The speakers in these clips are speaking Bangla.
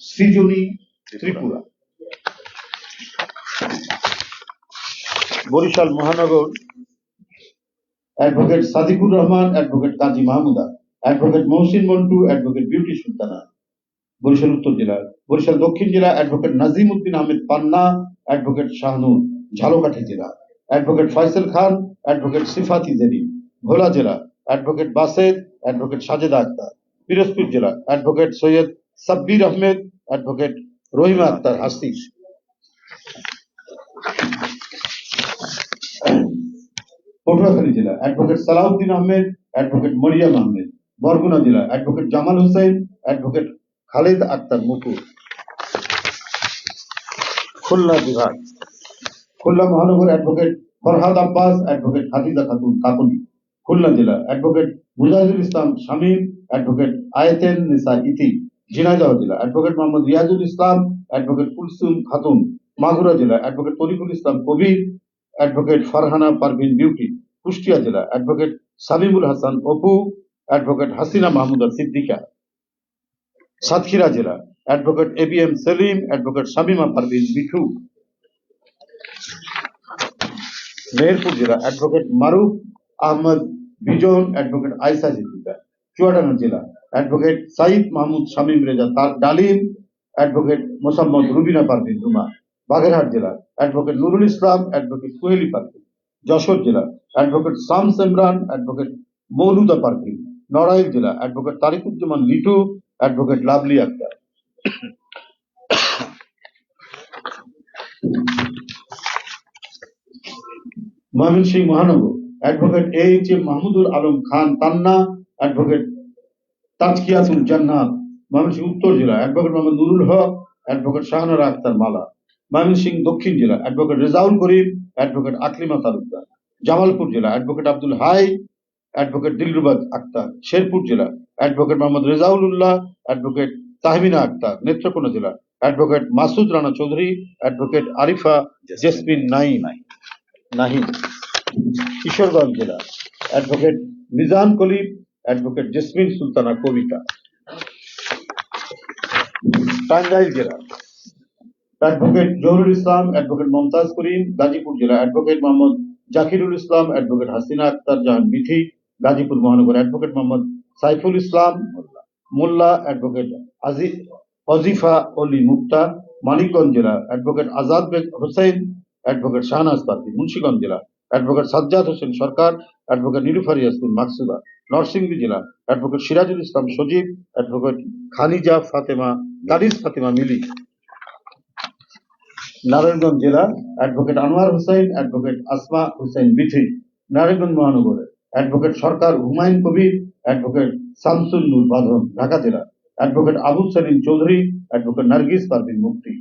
সৃজনী ত্রিপুরা। বরিশাল মহানগর advocate Sadikur Rahman advocate Kazi Mahmuda advocate Mohsin Montu advocate Beauty Sultana. Barishal উত্তর জেলা বরিশাল দক্ষিণ জেলা অ্যাডভোকেট নাজিম উদ্দিন আহমেদ পান্না অ্যাডভোকেট শাহনুর ঝালকাঠি জেলা। Advocate Faisal Khan advocate Sifati Jerry. ভোলা জেলা অ্যাডভোকেট বাসেদ অ্যাডভোকেট সাজেদা আক্তার। পিরোজপুর জেলা অ্যাডভোকেট সৈয়দ সাব্বির আহমেদ অ্যাডভোকেট রহিমা আক্তার হাসিস পটুয়াখালী জেলা অ্যাডভোকেট সালাউদ্দিন আহমেদ অ্যাডভোকেট মরিয়াম আহমেদ। বরগুনা জেলা অ্যাডভোকেট জামাল হোসেন অ্যাডভোকেট খালেদ আক্তার মুকুর খুলনা বিভাগ। খুলনা মহানগর অ্যাডভোকেট ফরহাদ আব্বাস অ্যাডভোকেট হাফিজা খাতুন কাকুলি। খুলনা জেলা অ্যাডভোকেট মুজাহিদুল ইসলাম শামীম অ্যাডভোকেট আয়েতেন নিসা ইতি ঝিনাইদহ জেলা অ্যাডভোকেট মোহাম্মদ রিয়াজুল ইসলাম অ্যাডভোকেট কুলসুম খাতুন, মাগুরা জেলা অ্যাডভোকেট তরিকুল ইসলাম কবির অ্যাডভোকেট ফারহানা পারভিন বিউটি, কুষ্টিয়া জেলা অ্যাডভোকেট সাবিমুল হাসান অপু অ্যাডভোকেট হাসিনা মাহমুদা সিদ্দিকা। সাতক্ষীরা জেলা advocate A B M Selim advocate Shamima Parvin Mithu Meherpur জেলা অ্যাডভোকেট মারুফ আহমদ বিজন অ্যাডভোকেট আয়সা সিদ্দিকা। চুয়াডাঙ্গা জেলা অ্যাডভোকেট সাইদ মাহমুদ শামীম রেজা, তার ডালিম অ্যাডভোকেট মোসাম্মদ রুবিনা পারভিন রুমা বাগেরহাট জেলা অ্যাডভোকেট নুরুল ইসলাম, অ্যাডভোকেট কোহেলি পারভিন, যশোর জেলা অ্যাডভোকেট শামস ইমরান, অ্যাডভোকেট মৌলুদা পারভিন, নড়াইল জেলা অ্যাডভোকেট তারিকুজ্জামান লিটু, অ্যাডভোকেট লাভলি আক্তার। ময়মনসিংহ মহানগর, advocate H M Mahmudul Alam Khan, Tanna, advocate Tazkiatul Jannat Mymensingh উত্তর জেলা অ্যাডভোকেট মোহাম্মদ নুরুল হক অ্যাডভোকেট শাহানারা আক্তার মালা ময়মনসিংহ দক্ষিণ জেলা অ্যাডভোকেট রেজাউল করিম অ্যাডভোকেট আকলিমা তালুকদার জামালপুর জেলা অ্যাডভোকেট আব্দুল হাই অ্যাডভোকেট দিলরুবাদ আক্তার শেরপুর জেলা অ্যাডভোকেট মোহাম্মদ রেজাউল উল্লাহ অ্যাডভোকেট তাহমিনা আক্তার নেত্রকোনা জেলা অ্যাডভোকেট মাসুদ রানা চৌধুরী অ্যাডভোকেট আরিফা জেসমিন নাইম নাহিম কিশোরগঞ্জ জেলা অ্যাডভোকেট মিজান কলিম অ্যাডভোকেট জেসমিন সুলতানা কবিতা। টাঙ্গাইল জেলা। অ্যাডভোকেট জহুরুল ইসলাম, অ্যাডভোকেট মমতাজ করিম, গাজীপুর জেলা অ্যাডভোকেট মোহাম্মদ জাকিরুল ইসলাম, অ্যাডভোকেট হাসিনা আক্তার জাহান মিঠি, গাজীপুর মহানগর অ্যাডভোকেট মোহাম্মদ সাইফুল ইসলাম, মোল্লা অ্যাডভোকেট আজি অজিফা অলি মুক্তা মানিকগঞ্জ জেলা advocate Azad Hossain, advocate Shahnaz party Munshiganj জেলা অ্যাডভোকেট সাজ্জাদ হোসেন সরকার, অ্যাডভোকেট নিরুফার ইয়াসমিন মাকসুদা, নরসিংদী জেলা অ্যাডভোকেট সিরাজুল ইসলাম সজীব, অ্যাডভোকেট খালিজা ফাতেমা গালিজ ফাতেমা মিলি। নারায়ণগঞ্জ জেলা অ্যাডভোকেট আনোয়ার হোসেন, অ্যাডভোকেট আসমা হোসেন বিথি। নারায়ণগঞ্জ মহানগর অ্যাডভোকেট সরকার হুমায়ুন কবির, অ্যাডভোকেট শামসুল নূর বাঁধন, ঢাকা জেলা অ্যাডভোকেট আবু সেলিম চৌধুরী, অ্যাডভোকেট নার্গিস পারভিন মুক্তি।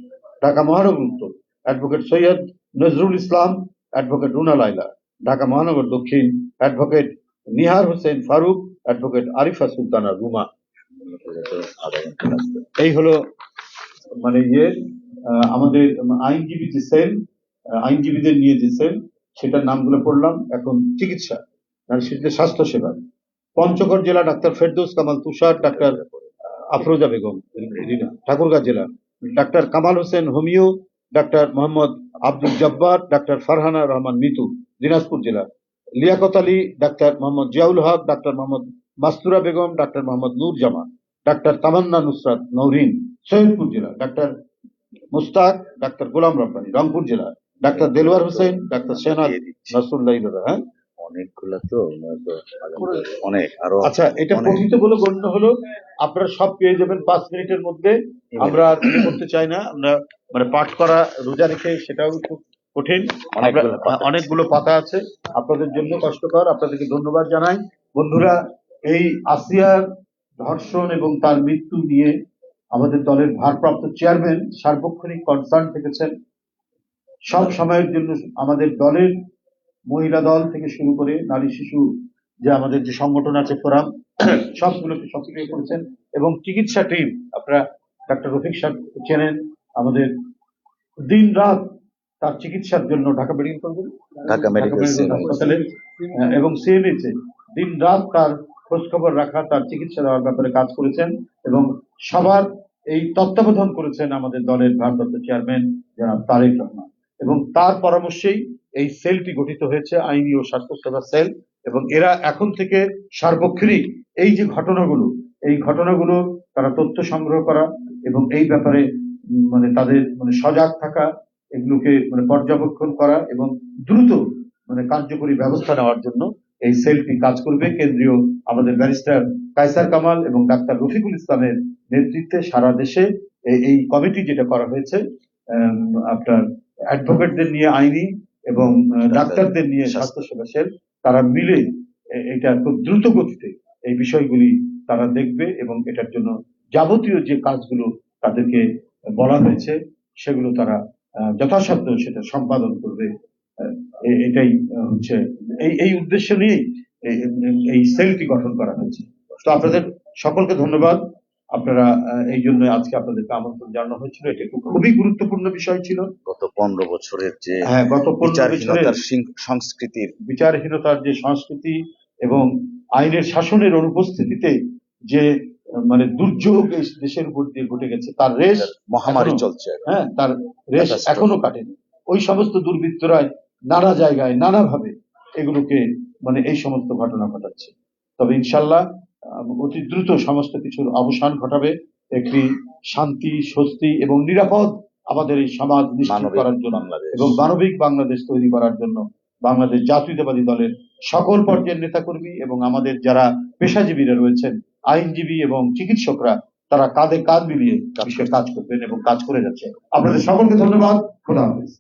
ঢাকা মহানগর উত্তর অ্যাডভোকেট সৈয়দ নজরুল ইসলাম অ্যাডভোকেট রুনা লাইলা ঢাকা মহানগর দক্ষিণ অ্যাডভোকেট নিহার হোসেন ফারুক অ্যাডভোকেট আরিফা সুলতানা রুমা এই হলো মানে ইয়ে আমাদের আইনজীবী যে সেল আইনজীবীদের নিয়ে যে সেল, সেটার নামগুলো পড়লাম, এখন চিকিৎসা আর সেটা স্বাস্থ্য সেবা পঞ্চগড় জেলা ডাক্তার ফেরদৌস কামাল তুষার, ডাক্তার, আফরোজা বেগম ঠাকুরগাঁ জেলা doctor Kamal Hossain homeo doctor Mohammad Abdul Jabbar doctor Farhana Rahman Mitu Dinajpur জেলা। Liaquat Ali doctor Mohammad Ziaul Haque doctor Mohammad Mastura Begum doctor Mohammad Nur Zaman doctor Tamanna Nusrat Nourin Saidpur জেলা। ডাক্তার মুস্তাক ডাক্তার গোলাম রব্বানি রংপুর জেলা। ডাক্তার দেলোয়ার হোসেন ডাক্তার সেনা নসরুল্লাহ ইবাদা, হ্যাঁ? অনেকগুলা তো অনেক আরও আচ্ছা এটা। পঠিত বলে গণ্য হলো আপনারা সব পেয়ে যাবেন পাঁচ মিনিটের মধ্যে। আমরা আর করতে চাই না আমরা মানে পাঠ করা রোজা রেখে সেটাও খুব কঠিন। আমরা- অনেকগুলো পাতা। অনেকগুলো পাতা আছে। আপনাদের জন্য কষ্টকর আপনাদেরকে ধন্যবাদ জানাই। বন্ধুরা এই আসিয়ার ধর্ষণ এবং তার মৃত্যু নিয়ে আমাদের দলের ভারপ্রাপ্ত চেয়ারম্যান সার্বক্ষণিক কনসার্ন থেকেছেন। সব সময়ের জন্য আমাদের দলের মহিলা দল থেকে শুরু করে নারী শিশু যে আমাদের যে সংগঠন আছে ফোরাম সবগুলোকে সক্রিয় করেছেন। এবং চিকিৎসা টিম আপনারা ডাক্তার রফিক সাহেব চেনেন আমাদের দিন রাত তার চিকিৎসার জন্য Dhaka medical college Dhaka medical হাসপাতালে আহ, এবং সিএমএইচে দিন রাত তার খোঁজখবর রাখা তার চিকিৎসা দেওয়ার ব্যাপারে কাজ করেছেন এবং সবার এই তত্ত্বাবধান করেছেন আমাদের দলের ভারপ্রাপ্ত চেয়ারম্যান জনাব তারেক রহমান। এবং তার পরামর্শেই এই সেলটি গঠিত হয়েছে আইনি ও স্বাস্থ্যসেবা সেল এবং এরা এখন থেকে সার্বক্ষণিক এই যে ঘটনাগুলো, এই ঘটনাগুলো তারা তথ্য সংগ্রহ করা এবং এই ব্যাপারে মানে তাদের মানে সজাগ থাকা, এগুলোকে মানে পর্যবেক্ষণ করা এবং দ্রুত মানে কার্যকরী ব্যবস্থা নেওয়ার জন্য এই সেলটি কাজ করবে। কেন্দ্রীয় আমাদের ব্যারিস্টার কায়সার কামাল এবং ডাক্তার রফিকুল ইসলামের নেতৃত্বে সারা দেশে এই কমিটি যেটা করা হয়েছে আপনার অ্যাডভোকেটদের নিয়ে আইনি এবং ডাক্তারদের নিয়ে স্বাস্থ্যসেবা সেল তারা মিলে এটা খুব দ্রুত গতিতে এই বিষয়গুলি তারা দেখবে এবং এটার জন্য যাবতীয় যে কাজগুলো তাদেরকে বলা হয়েছে সেগুলো তারা যথাসাধ্য সেটা সম্পাদন করবে। এটাই হচ্ছে এই এই উদ্দেশ্য নিয়েই এই সেলটি গঠন করা হয়েছে। তো আপনাদের সকলকে ধন্যবাদ। আপনারা এই জন্য আজকে আপনাদেরকে আমন্ত্রণ জানানো হয়েছিল। এটা একটু খুবই গুরুত্বপূর্ণ বিষয় ছিল। গত পনেরো বছরের যে হ্যাঁ গত বিচারহীনতার সংস্কৃতির বিচারহীনতার যে সংস্কৃতি এবং আইনের শাসনের অনুপস্থিতিতে যে মানে দুর্যোগ এই দেশের উপর দিয়ে ঘটে গেছে তার রেশ মহামারী চলছে হ্যাঁ তার রেশ এখনও কাটেনি। ওই সমস্ত দুর্বৃত্তরাই নানা জায়গায় নানাভাবে এগুলোকে মানে এই সমস্ত ঘটনা ঘটাচ্ছে। তবে ইনশাল্লাহ অতি দ্রুত সমস্ত কিছুর অবসান ঘটাবে। একটি শান্তি স্বস্তি এবং নিরাপদ আমাদের এই সমাজ নিশ্চিত করার জন্য এবং মানবিক বাংলাদেশ তৈরি করার জন্য বাংলাদেশ জাতীয়তাবাদী দলের সকল পর্যায়ের নেতাকর্মী এবং আমাদের যারা পেশাজীবীরা রয়েছেন আইনজীবী এবং চিকিৎসকরা তারা কাঁধে কাঁধ মিলিয়ে কাজ করবেন এবং কাজ করে যাচ্ছে। আপনাদের সকলকে ধন্যবাদ। খোদা হাফেজ।